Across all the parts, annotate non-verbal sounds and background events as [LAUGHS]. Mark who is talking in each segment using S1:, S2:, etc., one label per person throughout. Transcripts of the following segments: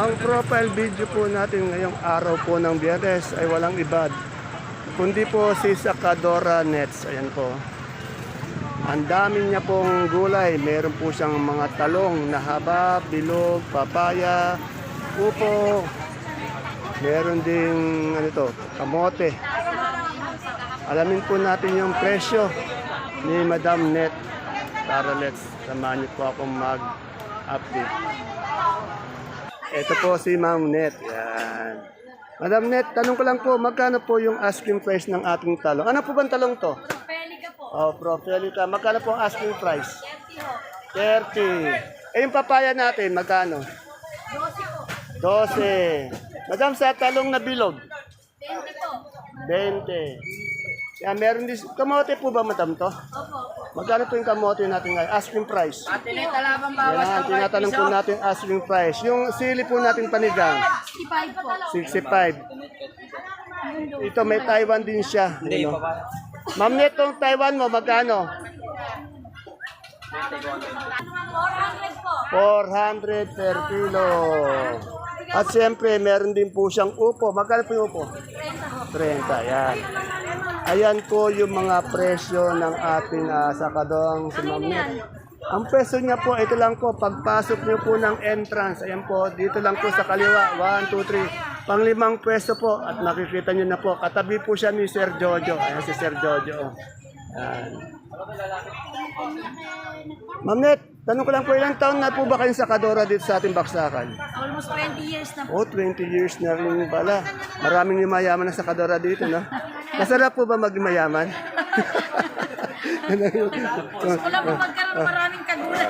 S1: Ang profile video po natin ngayong araw po ng biyernes ay walang iba. Kundi po si Sakadora Nets. Ayan po. Ang dami niya pong gulay. Meron po siyang mga talong na haba, bilog, papaya, upo. Meron ding ano to, kamote. Alamin po natin yung presyo ni Madam Net. Tara let's samahan niyo po akong mag-update. Ito po si Ma'am Net. Yan. Madam Net, tanong ko lang po, magkano po yung asking price ng ating talong? Ano po bang talong to?
S2: Pelica po.
S1: Oh, Propelica. Magkano po ang asking price?
S2: 30 ho.
S1: 30. Eh, yung papaya natin, magkano?
S2: 12 po.
S1: 12. Madam, sa talong na bilog?
S2: 20 po.
S1: 20. Yan, meron din. Kamote po ba, madam, to?
S2: Opo.
S1: Magkano po yung kamote natin ngayon? Asking price.
S2: Atilita labang
S1: Yan, tinatanong po natin asking price. Yung sili po natin panigang,
S2: 65 po.
S1: 65. Ito may Taiwan din siya. Ano? Ma'am Net, tong Taiwan mo, magkano?
S2: 400 po.
S1: 400 per kilo. At siyempre, meron din po siyang upo. Magkano po yung upo?
S2: 30 ho.
S1: 30, yan. Ayan po yung mga presyo ng ating uh, sakadong Ma'am Net. Ang presyo niya po, ito lang po, pagpasok niyo po ng entrance, ayan po, dito lang po sa kaliwa, 1, 2, 3, panglimang pwesto po, at makikita niyo na po, katabi po siya ni Sir Jojo, ayan si Sir Jojo. oh. Ayan. Ma'am Net, tanong ko lang po, ilang taon na po ba kayong sakadora dito sa ating baksakan?
S2: Almost 20 years na po.
S1: Oh, 20 years na rin pala. Maraming yumayaman na sa Kadora dito, no? Masarap po ba maging mayaman?
S2: Wala po magkaroon maraming kagulan.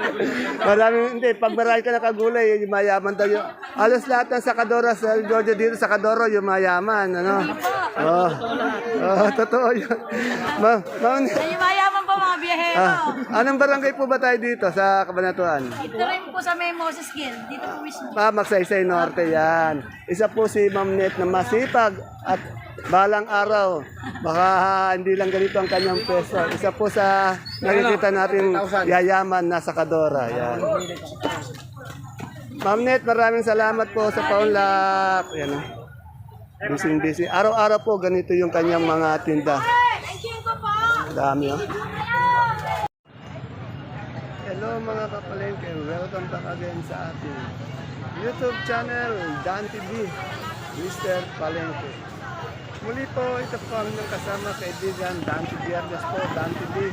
S2: [LAUGHS]
S1: Maraming, hindi, pag marami ka nakagulay, yumayaman daw yun. Alos lahat ng sakadora sa Georgia dito, sakadoro, yumayaman, ano? Oh, oh, totoo yun. Ma, ma,
S2: Ay, mayaman po mga biyahero.
S1: ah, anong barangay po ba tayo dito sa Kabanatuan?
S2: Ito rin po sa may Moses Gill. Dito po mismo.
S1: Pa, Magsaysay Norte yan. Isa po si Ma'am Net na masipag at balang araw. Baka hindi lang ganito ang kanyang peso. Isa po sa nakikita natin yayaman na sakadora. Yan. Ma'am Net, maraming salamat po sa paunlak. Yan. oh. Busy busy. Araw-araw po ganito yung kanyang mga tinda.
S2: Thank you po po.
S1: Dami oh. Hello mga kapalengke, welcome back again sa ating YouTube channel, Dan TV, Mr. Palengke. Muli po, ito po ang inyong kasama kaibigan, Dan TV Ardes po, Dan TV,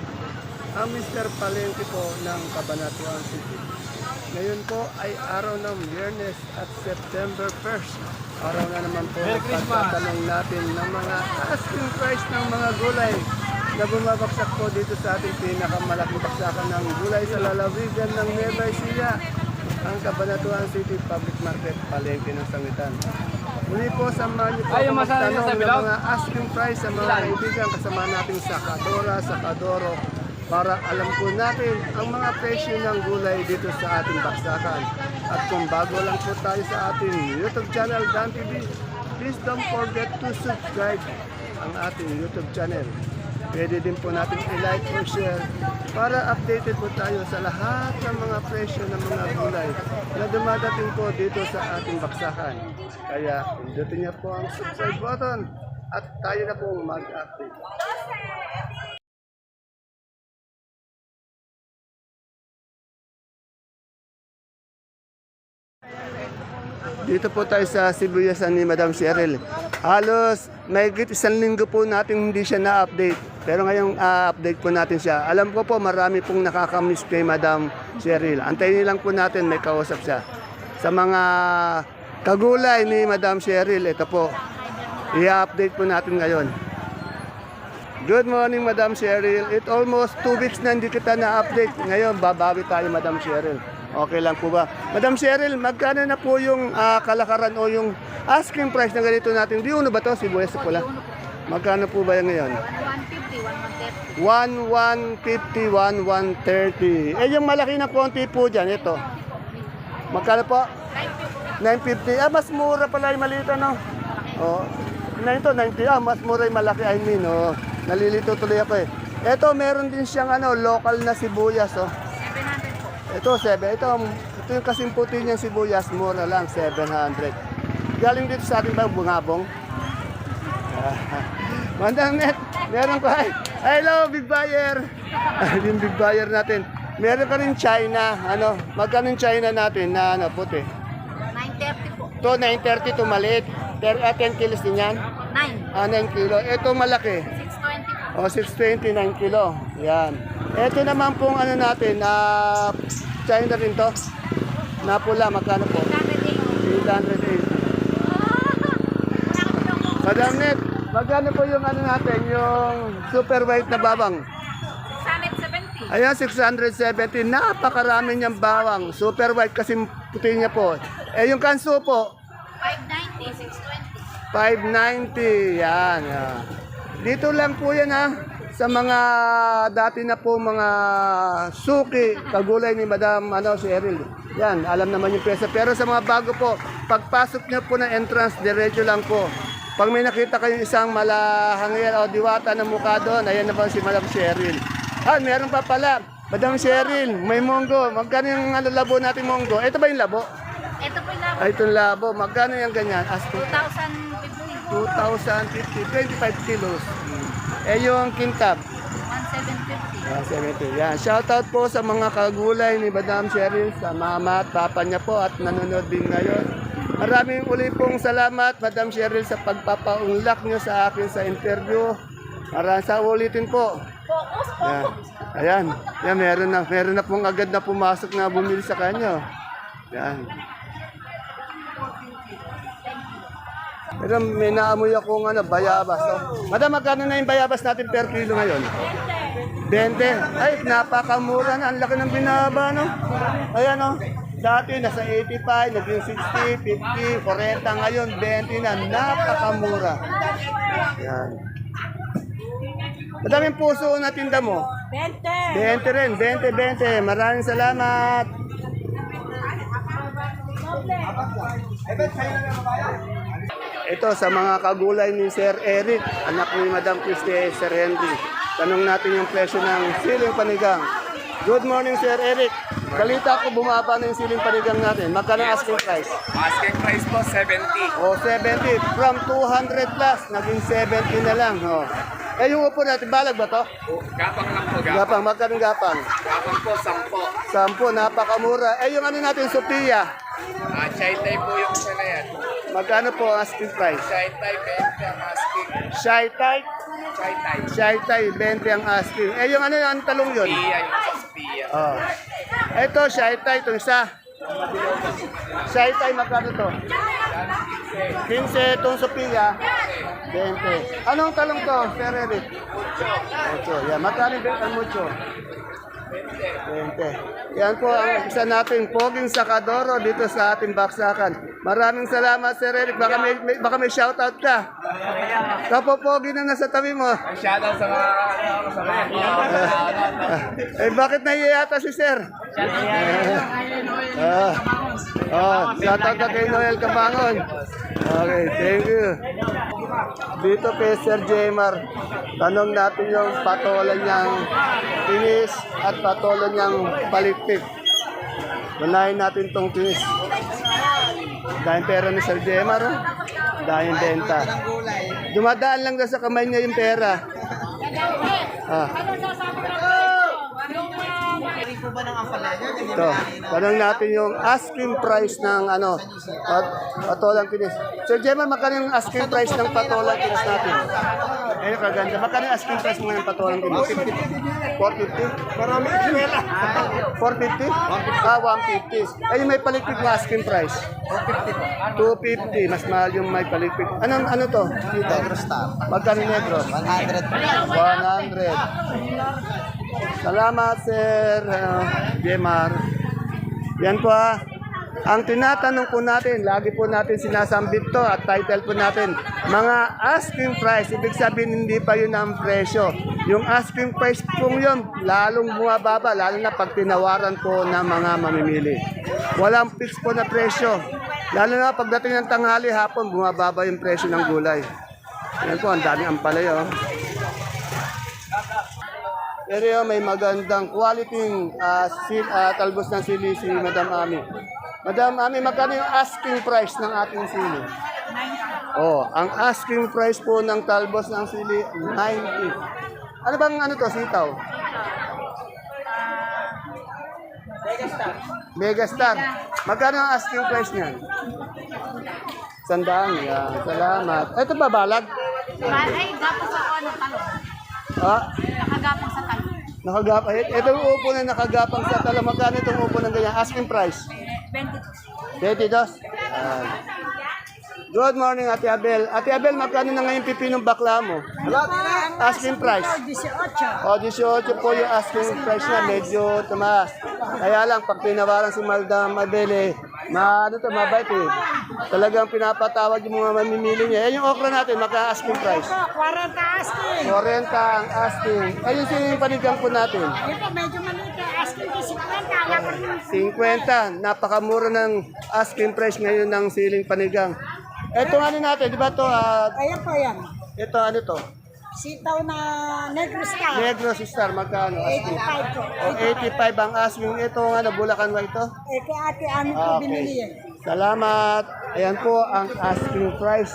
S1: ang Mr. Palengke po ng Cabanatuan City. Ngayon po ay araw ng Biyernes at September 1st. Araw na naman po pagtatanong natin ng mga asking price ng mga gulay na bumabagsak po dito sa ating pinakamalaking baksakan ng gulay sa lalawigan ng Nueva Ecija, ang Cabanatuan City Public Market, palengke ng Sangitan. Muli po samahan niyo po
S3: Ay,
S1: ako magtanong
S3: sa
S1: ng mga asking price sa mga kaibigan kasama nating Sakadora, Sakadoro, para alam po natin ang mga presyo ng gulay dito sa ating baksakan. At kung bago lang po tayo sa ating YouTube channel, Dan TV, please don't forget to subscribe ang ating YouTube channel. Pwede din po natin i-like or share para updated po tayo sa lahat ng mga presyo ng mga gulay na dumadating po dito sa ating baksakan. Kaya pindutin niyo po ang subscribe button at tayo na po mag-update. Dito po tayo sa Sibuyasan ni Madam Cheryl. Halos may isang linggo po natin hindi siya na-update. Pero ngayong ah, update po natin siya. Alam ko po marami pong nakakamiss kay Madam Cheryl. Antayin lang po natin may kausap siya. Sa mga kagulay ni Madam Cheryl, ito po. I-update po natin ngayon. Good morning, Madam Cheryl. It almost two weeks na hindi kita na-update. Ngayon, babawi tayo, Madam Cheryl. Okay lang po ba? Madam Cheryl, magkano na po yung ah, kalakaran o yung asking price na ganito natin? Di uno ba to? Sibuyas po lang. Magkano po ba yan ngayon?
S2: 150, 150.
S1: 1, 150, 1, 130. Eh, yung malaki na konti po dyan, ito. Magkano po? 950. Ah, mas mura pala yung maliit, ano? Oh. Na ito, 90. Ah, mas mura yung malaki, I mean, oh. Nalilito tuloy ako eh. Ito, meron din siyang ano, local na sibuyas, oh.
S2: 700 po.
S1: Ito, 7. Ito, ito yung kasing puti niyang sibuyas, mura lang, 700. Galing dito sa ating bang bungabong? [LAUGHS] Mandang net, meron ko. Hi, hello, big buyer. [LAUGHS] yung big buyer natin. Meron ka rin China. Ano, magkano yung China natin na ano, puti?
S2: 930 po.
S1: To 930 to maliit. Pero uh, 10 kilos din yan.
S2: 9.
S1: Ah, 9 kilo. Ito malaki.
S2: 620 po.
S1: O, 629 kilo. Yan. Ito naman pong ano natin, ah, China rin to. Na pula, magkano po? 880. Madam Net, magkano po yung ano natin, yung super white na bawang?
S2: 670.
S1: Ayan, 670. Napakarami niyang bawang. Super white kasi puti niya po. Eh, yung kanso po,
S2: 590, 620.
S1: 590. Yan. yan. Dito lang po yan ha. Sa mga dati na po mga suki, kagulay ni Madam ano, si Eril. Yan, alam naman yung presyo. Pero sa mga bago po, pagpasok niyo po ng entrance, diretso lang po. Pag may nakita kayong isang malahangil o diwata ng mukha doon, ayan na po si Madam Cheryl. Ah, meron pa pala. Madam Cheryl, may monggo. Magkano yung ano, labo natin monggo? Ito ba yung labo?
S2: Ito po yung
S1: Ay, itong labo. Magkano yung ganyan? Ask
S2: 2,050.
S1: 2,050, 25 kilos. Eh yung kintab,
S2: 1,750.
S1: ah, 70. Yan. Shoutout po sa mga kagulay ni Madam Cheryl, sa mama at papa niya po at nanonood din ngayon. Maraming uli pong salamat, Madam Cheryl, sa pagpapaunlak niyo sa akin sa interview. Maraming sa ulitin po.
S2: Focus, focus.
S1: Ayan. Yan, meron na, meron na pong agad na pumasok na bumili sa kanya. Yan. Pero may naamoy akong ano, bayabas. So, madam, magkano na yung bayabas natin per kilo ngayon? 20. Ay, napakamura na. Ang laki ng binaba, no? Ayan, no? Dati nasa 85, naging 60, 50, 40. Ngayon, 20 na. Napakamura. Yan. Madaming puso na tinda mo.
S2: 20.
S1: 20 rin, 20, 20. Maraming salamat. Ito sa mga kagulay ni Sir Eric, anak ni Madam Christie Sir Henry. Tanong natin yung presyo ng siling panigang. Good morning, Sir Eric. Balita ko bumaba na yung siling panigang natin. Magkano ang asking price?
S3: Asking price po 70.
S1: O, 70. From 200 plus, naging 70 na lang. O. Eh, yung upo natin, balag ba to?
S3: Gapang lang po, gapang.
S1: Gapang, magkano gapang?
S3: Gapang po 10.
S1: Sampo, napakamura. Eh, yung ano natin, Sophia.
S3: Ah, chai tay po yung isa na yan.
S1: Magkano po asking price?
S3: Chai tay 20 ang asking.
S1: Shy type,
S3: Chai tay.
S1: shy type, 20 ang asking. Eh, yung ano yung talong yun?
S3: Pia yung sa Pia.
S1: Oh. Ito, shy type, itong isa. Shy type, magkano to? 15 itong Sophia. 20. Anong talong to, Sir Eric? Mucho. Yan, magkano ang mucho? 20. Yan po ang isa nating poging sakadoro dito sa ating baksakan. Maraming salamat, Sir Eric. Baka may, may, baka may shoutout ka. Kapopogi na nasa tabi mo.
S3: Shoutout sa mga ano, sa mga
S1: eh, bakit nahiya yata si Sir? Ah, ah, shoutout ka kay Noel Kabangon. Okay, thank you. Dito kay Sir Jmar, tanong natin yung patola niyang tinis at patola niyang palikpik. Unahin natin tong tinis. Dahil pera ni Sir Jmar, oh. dahil benta. Dumadaan lang daw sa kamay niya yung pera. Ah. Ito, tanong natin yung asking price ng ano, pat patolang kinis. Sir Gemma, magkano yung asking price ng patolang kinis natin? Ayun, kaganda. Magkano yung asking price mo ng patolang kinis? 450? Marami kinela. 450? Ah, 150. Ayun, may palikpik na asking price. 250. Mas mahal yung may palikpik. Anong, ano to? Negro Star. Magkano negro? 100. 100. Salamat, Sir uh, Gemar. Yan po ah. Ang tinatanong po natin, lagi po natin sinasambit to at title po natin, mga asking price, ibig sabihin hindi pa yun ang presyo. Yung asking price po yun, lalong bumababa, lalo na pag tinawaran po ng mga mamimili. Walang fix po na presyo. Lalo na pagdating ng tanghali hapon, bumababa yung presyo ng gulay. Yan po, ang daming ampalay oh. Pero yun, may magandang quality uh, si, ah, talbos ng sili si Madam Ami. Madam Ami, magkano yung asking price ng ating sili? Oh, ang asking price po ng talbos ng sili, 90. Ano bang ano to, sitaw? Megastar. Magkano ang asking price niyan? Sandaan, yan. Salamat. Ito ba balag?
S2: Ay, gapos ako ano, talong.
S1: Ah,
S2: sa talong.
S1: nakagap. eh, Ito yung upo na nakagapang sa tala. Magkano itong upo ng ganyan? Asking price?
S2: 22.
S1: 22. Ah. Good morning, Ate Abel. Ate Abel, magkano na ngayon pipinong bakla mo? Asking price?
S2: 18.
S1: O, 18 po yung asking price niya. Medyo tumaas. Kaya lang, pag pinawaran si Madam Abel, eh, ma, ano to, mabait eh. Talagang pinapatawad yung mga mamimili niya. Yan yung okra natin, maka-asking price.
S2: 40 asking.
S1: 40 ang asking. Ayun yung panigang po natin.
S2: Ito, medyo maliit. eh. Asking ko 50. Kaya ko rin.
S1: 50. Napakamura ng asking price ngayon ng siling panigang. Ito ano natin, di ba to? ah,
S4: Ayan po yan.
S1: ito ano to?
S4: Sitaw na Negro Star.
S1: Negro Star, magkano? Asking.
S4: 85 po.
S1: O, 85 ang asking. Ito ano, Bulacan ba ito?
S4: Eh, kay ate Ami po
S1: Ah,
S4: binili
S1: Okay.
S4: yan.
S1: Salamat. Ayan po ang asking price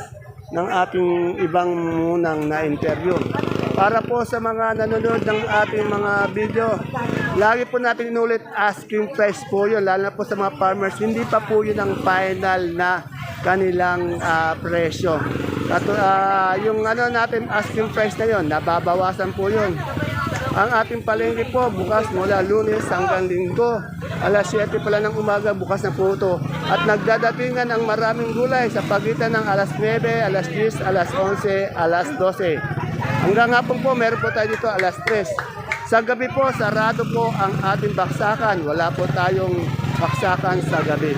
S1: ng ating ibang munang na interview. Para po sa mga nanonood ng ating mga video, lagi po natin inulit asking price po yun, lalo na po sa mga farmers. Hindi pa po yun ang final na kanilang ah, presyo. At ah, yung ano natin asking price na yun, nababawasan po yun. Ang ating palengke po bukas mula lunes hanggang linggo. Alas 7 pala ng umaga bukas na po ito. At nagdadatingan ang maraming gulay sa pagitan ng alas 9, alas 10, alas 11, alas 12. Hanggang hapon po meron po tayo dito alas 3. Sa gabi po, sarado po ang ating baksakan. Wala po tayong baksakan sa gabi.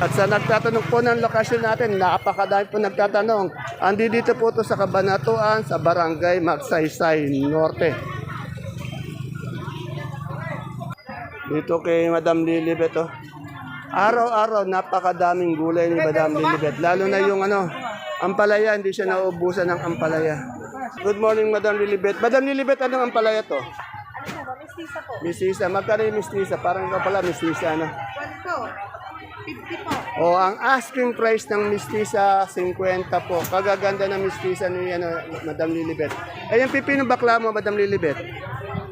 S1: At sa nagtatanong po ng lokasyon natin, napakadami po nagtatanong. Andi dito po to sa Kabanatuan, sa Barangay Magsaysay Norte. Dito kay Madam Lilibet oh. Araw-araw napakadaming gulay ni Madam Lilibet. Lalo na yung ano, ampalaya, hindi siya naubusan ng ampalaya. Good morning Madam Lilibet. Madam Lilibet, anong ampalaya to? Mistisa. Magkano yung mistisa? Parang ikaw pala mistisa, ano?
S2: Kwento. 50 po.
S1: O, ang asking price ng mistisa, 50 po. Kagaganda ng mistisa ni ano, Madam Lilibet. Eh, yung pipino bakla mo, Madam Lilibet?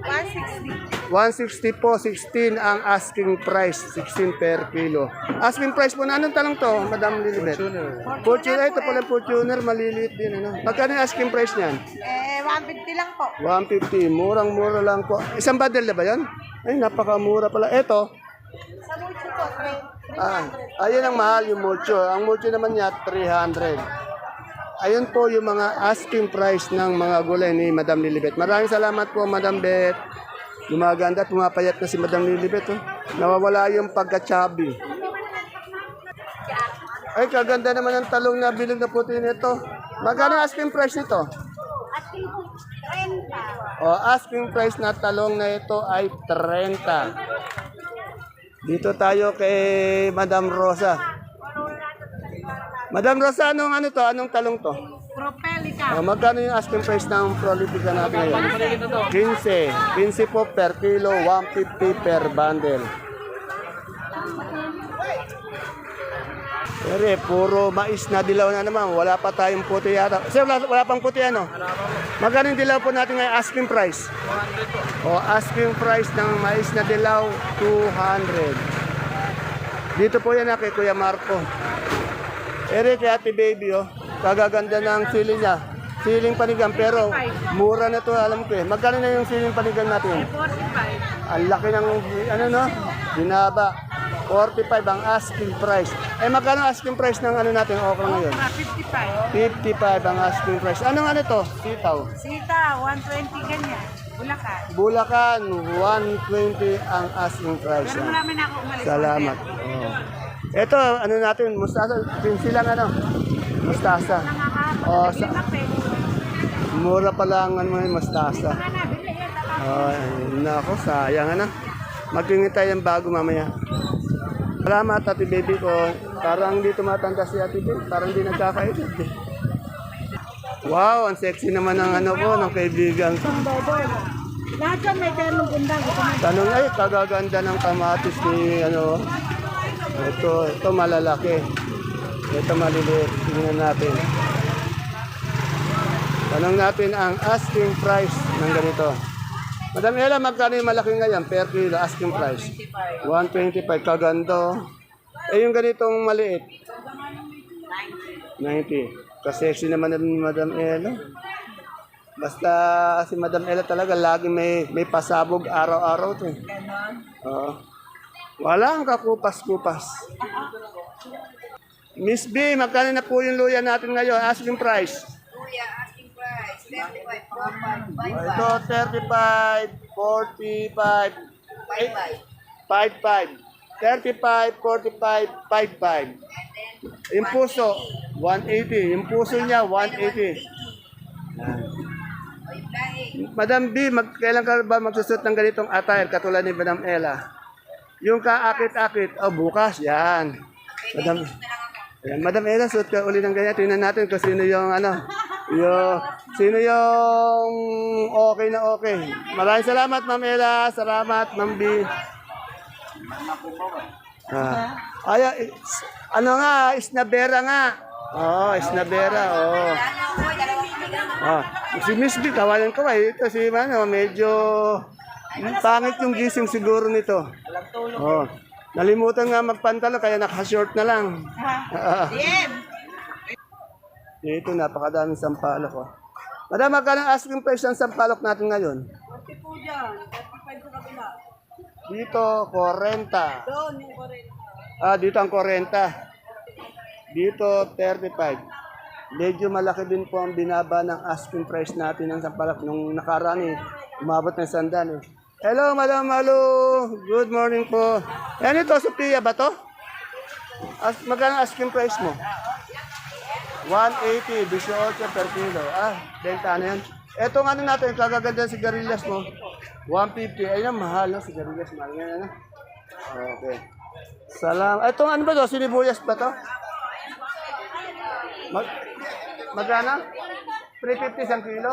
S2: 160.
S1: 160 po, 16 ang asking price, 16 per kilo. Asking price po na, anong talong to, Madam Lilibet? Fortuner. Fortuner, ito pala Fortuner, maliliit din. Ano? Magkano yung asking price niyan?
S2: Eh, 150 lang po.
S1: 150, murang-mura lang po. Isang bundle na ba yan? Ay, napakamura pala. Ito,
S2: Sa mucho po, 3.
S1: Ah, ayun ang mahal yung mulcho. Ang mulcho naman niya 300. Ayun po yung mga asking price ng mga gulay ni Madam Lilibet. Maraming salamat po Madam Bet. Gumaganda at pumapayat na si Madam Lilibet. Oh. Nawawala yung pagka-chubby. Ay, kaganda naman ang talong na bilog na puti nito. Magkano ang asking price nito?
S2: Asking po, 30.
S1: O, asking price na talong na ito ay 30. Dito tayo kay Madam Rosa. Madam Rosa, anong ano to? Anong talong to?
S2: Propelica.
S1: O, magkano yung asking price ng prolifica natin ngayon? 15. 15 po per kilo, 150 per bundle. Pero eh, puro mais na dilaw na naman. Wala pa tayong puti yata. Sir, wala, wala pang puti ano? Magkano yung dilaw po natin ngayon asking price? O asking price ng mais na dilaw, 200. Dito po yan na kay Kuya Marco. Ere kay Ate Baby, oh. Kagaganda ng sili niya. Siling panigang, pero mura na to alam ko eh. Magkano na yung siling panigang natin?
S2: 45.
S1: Ang laki ng, ano no? Binaba. 45 ang asking price. Eh magkano asking price ng ano natin okra ngayon?
S2: 55.
S1: 55 ang asking price. Anong ano to? Sitaw.
S2: Sita, 120 ganyan. Bulacan.
S1: Bulacan, 120 ang asking price.
S2: Pero marami na ako umalis.
S1: Salamat. Oh. Ito, ano natin, mustasa, pinsi lang ano, mustasa. Oh, sa, mura pa lang ano yung mustasa.
S2: Yan.
S1: Oh, nako, sayang ano. Magtingin tayo ng bago mamaya. Salamat, ate baby ko. Parang hindi tumatanda si ate baby. Parang hindi nagkakaedad eh. Wow, ang sexy naman ng ano ko, ng kaibigan ko.
S4: Lahat yan may ganong ganda.
S1: Tanong ay, kagaganda ng kamatis ni ano. Ito, ito malalaki. Ito maliliit. Tingnan natin. Tanong natin ang asking price ng ganito. Madam Ella, magkano yung malaki ngayon? Per kilo, asking price. 125. Kaganda. Eh, yung ganitong maliit. 90. Kasi naman na Madam Ella. Basta si Madam Ella talaga lagi may may pasabog araw-araw 'to. eh. Oo. Walang kakupas-kupas. Miss B, magkano na po yung luya natin ngayon? Asking price.
S5: Kuya,
S1: Ito, 35, 45,
S5: 55.
S1: 55. 35, 45, 55. Yung puso, 180. Yung puso niya, 180.
S5: O yung lahi,
S1: Madam B, mag, kailan ka ba magsusot ng ganitong attire katulad ni Madam Ella? Yung kaakit-akit, oh bukas, yan. Madam, Madam Ella, suot ka uli ng ganyan. Tingnan natin kung sino yung ano, yung, sino yung okay na okay. Maraming salamat, Ma'am Ella. Salamat, Ma'am B. Ah. Ay, ano nga, isnabera nga. Oo, oh, isnabera, oo. Oh.
S5: ko,
S1: Ah, si Miss B, kawalan ko eh. Ito si ano, medyo pangit yung gising siguro nito. Oh. Nalimutan nga magpantalo kaya naka-short na lang. Ah. Dito napakadaming sampalok oh. Madam, magkano ang asking price ng sampalok natin ngayon? Dito, 40. Ah, dito ang 40. Dito, 35. Medyo malaki din po ang binaba ng asking price natin ng sampalok nung nakaraan eh. Umabot ng sandan eh. Hello, Madam Malu. Good morning po. Yan ito, Sophia ba to? As, magkano ang asking price mo? 180, 18 per kilo. Ah, benta na yan. Eto ano natin, kagaganda ng sigarilyas mo. 150. Ayun, mahal na sigarilyas. Mahal nga yan. ah. Okay. Salam. Etong ano ba to? Sinibuyas ba to? Mag magkano? 350 isang kilo?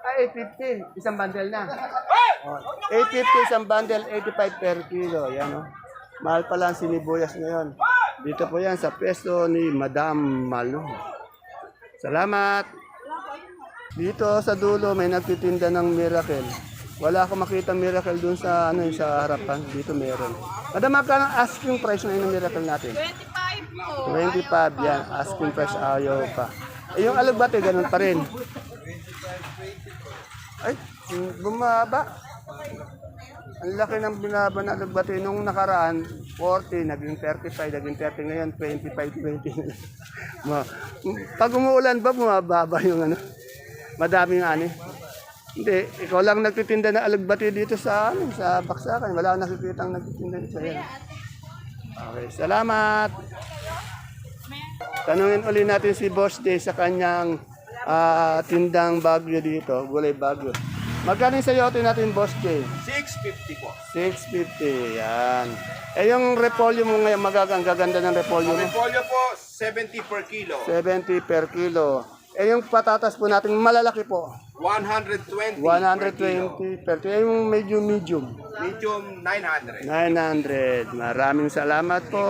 S1: Ah, 850. Isang bundle na. Oh, 850 isang bundle, 85 per kilo. Yan, oh. Mahal pala ang sinibuyas ngayon. Dito po yan sa peso ni Madam Malo. Salamat. Dito sa dulo may nagtitinda ng miracle. Wala akong makita miracle dun sa ano yung sa harapan. Dito meron. Madam, magkano asking price na ng miracle natin? 25 po. 25 yan. Asking price ayaw pa. Eh, yung alagbate, ganun pa rin. Ay, bumaba. Ang laki ng binaba na alagbate. Nung nakaraan, 40, naging 35, naging 30 ngayon, 25, 20. [LAUGHS] Ma- Pag umuulan ba, bumababa yung ano? Madaming ani. Hindi, ikaw lang nagtitinda na alagbati dito sa ano, sa Baksakan. Wala akong nakikita ang nagtitinda dito. Ayan. Okay, salamat. Tanungin uli natin si Boss Day sa kanyang ah, tindang bagyo dito, gulay bagyo. Magkano yung sayote natin, Boss Day?
S3: 650 po.
S1: 650, yan. Eh yung repolyo mo ngayon, magagang gaganda ng repolyo mo.
S3: Repolyo po, 70 per kilo.
S1: 70 per kilo. Eh yung patatas po natin, malalaki po.
S3: 120 per kilo.
S1: 120 per kilo. Eh yung medyo medium.
S3: Medium, 900.
S1: 900. Maraming salamat po.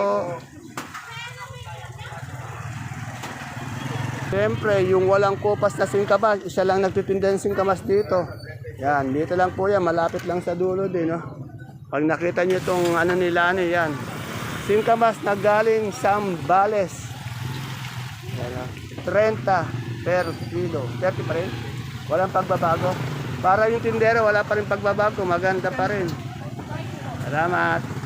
S1: Siyempre, yung walang kupas na singkamas, isa lang nagtitinda ng singkamas dito. Yan, dito lang po yan, malapit lang sa dulo din, no? Pag nakita nyo itong ano nila, ano yan. Singkamas na galing Sambales. Yan, ah. 30 per kilo. 30 pa rin. Walang pagbabago. Para yung tindero, wala pa rin pagbabago. Maganda pa rin. Salamat.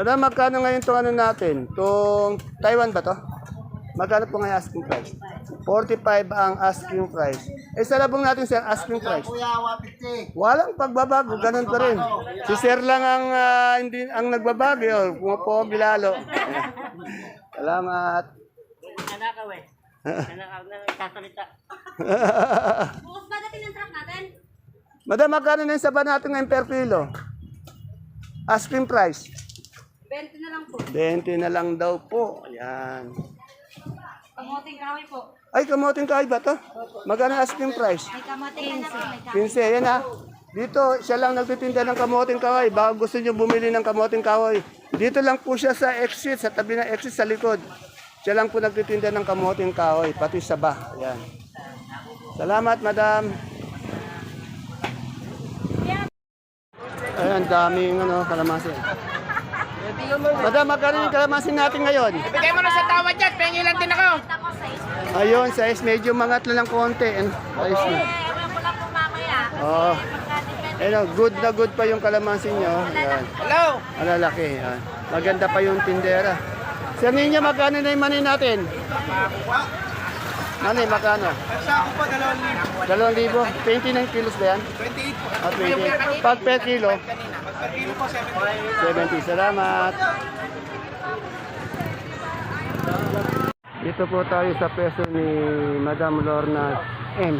S1: Madam, magkano ngayon itong ano natin? Itong Taiwan ba to? Magkano po ngayon asking price? 45 ang asking price. Eh, sa labong natin sir, asking price. Walang pagbabago, ganun pa rin. Si sir lang ang, ah, hindi, ang nagbabago. Oh, pumapo bilalo. [LAUGHS] Salamat.
S2: Nanakaw eh. Nanakaw na nagsasalita.
S5: Bukas [LAUGHS] ba natin ang truck natin?
S1: Madam, magkano na yung saba natin ngayon per kilo? Asking price.
S5: 20 na lang po.
S1: 20 na lang daw po. Ayan.
S5: Kamoting kahoy po.
S1: Ay, kamoting kahoy ba to? Magkano asking price?
S5: May kamoting na po. May
S1: 15, yan ha. Dito, siya lang nagtitinda ng kamoting kahoy. Baka gusto nyo bumili ng kamoting kahoy. Dito lang po siya sa exit, sa tabi ng exit sa likod. Siya lang po nagtitinda ng kamoting kahoy, pati sa bah. Ayan. Salamat, madam. Ayan, daming ano, kalamansi. Madam, magkano yung kalamansi natin ngayon?
S2: Bigay mo na sa tawad dyan, pengi lang din ako.
S1: Ayun, size medyo mangat na lang konti. Ano, size na.
S5: Lang po mamaya.
S1: Oh. Ano, good na good pa yung kalamansi nyo. Yan.
S2: Hello.
S1: Malalaki. Yan. Maganda pa yung tindera. Sa ninyo, magkano na yung mani natin? Mani, magkano?
S3: Sa ako po, 2,000.
S1: Dalawang libo. 29 kilos ba yan?
S3: 28 po.
S1: Ah, 20. Pag per kilo,
S3: 70.
S1: 70. Salamat. Dito po tayo sa peso ni Madam Lorna M.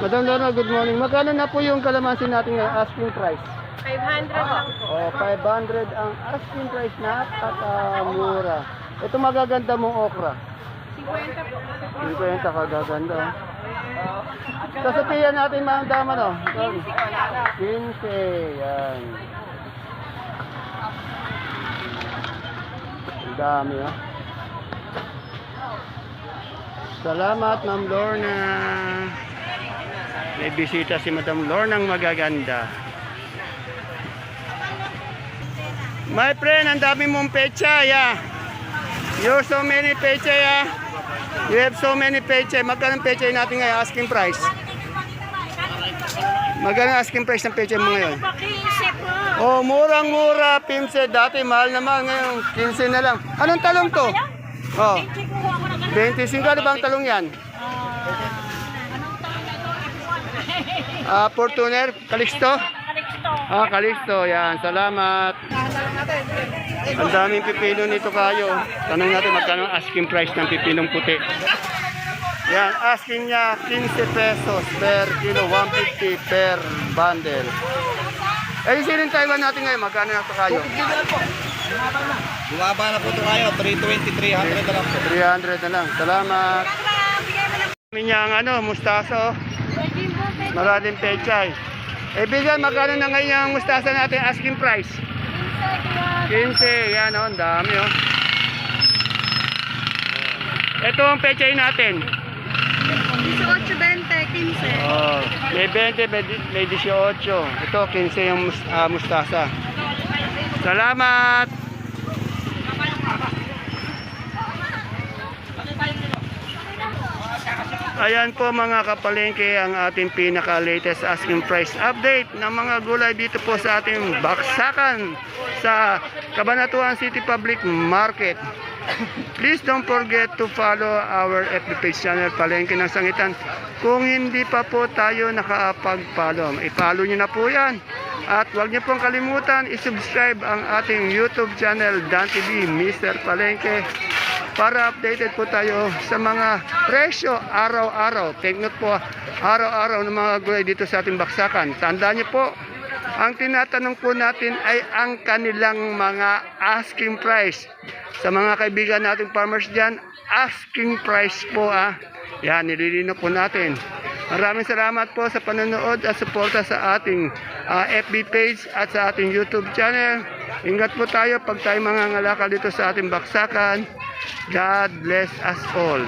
S1: Madam Lorna, good morning. Magkano na po yung kalamansi natin ngayon? Asking price.
S2: 500 lang po.
S1: Oh, 500 ang asking price na mura. Ito magaganda mong okra.
S2: 50 po.
S1: 50 kagaganda. oh. Sa Sophia natin mga dama no? 15. Yan. Ang dami ah. Salamat Ma'am Lorna. May bisita si Madam Lorna ang magaganda. My friend, ang dami mong pecha, yeah. You're so many pecha, yeah. You have so many pecha. Magkano ang natin ngayon? Asking price. Magkano ang asking price ng pecha mo ngayon? Oh, murang-mura, pimse. Dati mahal naman, ngayon 15 na lang. Anong talong to? Oh, 25. Ano bang talong yan? Ah, Fortuner, Calixto? Ah, Calixto, yan. Salamat. Ang daming pipino nito kayo. Tanong natin magkano asking price ng pipinong puti. Yan, asking niya 15 pesos per kilo, 150 per bundle. Eh, yung siling Taiwan natin ngayon, magkano na ito kayo?
S3: Bumaba na po ito kayo. 320, 300 na lang po.
S1: 300 na lang. Salamat. Kami niya ang ano, mustaso. Maraming pechay. Eh, bigyan, magkano na ngayon ang mustasa natin asking price? 15. Yan, oh, ang dami, oh. Ito ang pechay natin.
S2: 18, 20, 15.
S1: Oh, may 20, may di- may 18. Ito, 15 yung ah, mustasa. Salamat! Ayan po mga kapalengke ang ating pinaka-latest asking price update ng mga gulay dito po sa ating baksakan sa Cabanatuan City Public Market. Please don't forget to follow our FB page channel Palengke ng Sangitan. Kung hindi pa po tayo nakapag-follow, i-follow nyo na po yan. At huwag niyo pong kalimutan, i-subscribe ang ating YouTube channel Dan TV Mr. Palengke para updated po tayo sa mga presyo araw-araw. Take po, araw-araw ng mga gulay dito sa ating baksakan. Tandaan niyo po, ang tinatanong po natin ay ang kanilang mga asking price. Sa mga kaibigan nating farmers dyan, asking price po ah. Yan, nililino po natin. Maraming salamat po sa panonood at suporta sa ating ah, FB page at sa ating YouTube channel. Ingat po tayo pag tayo mga ngalakal dito sa ating baksakan. God bless us all.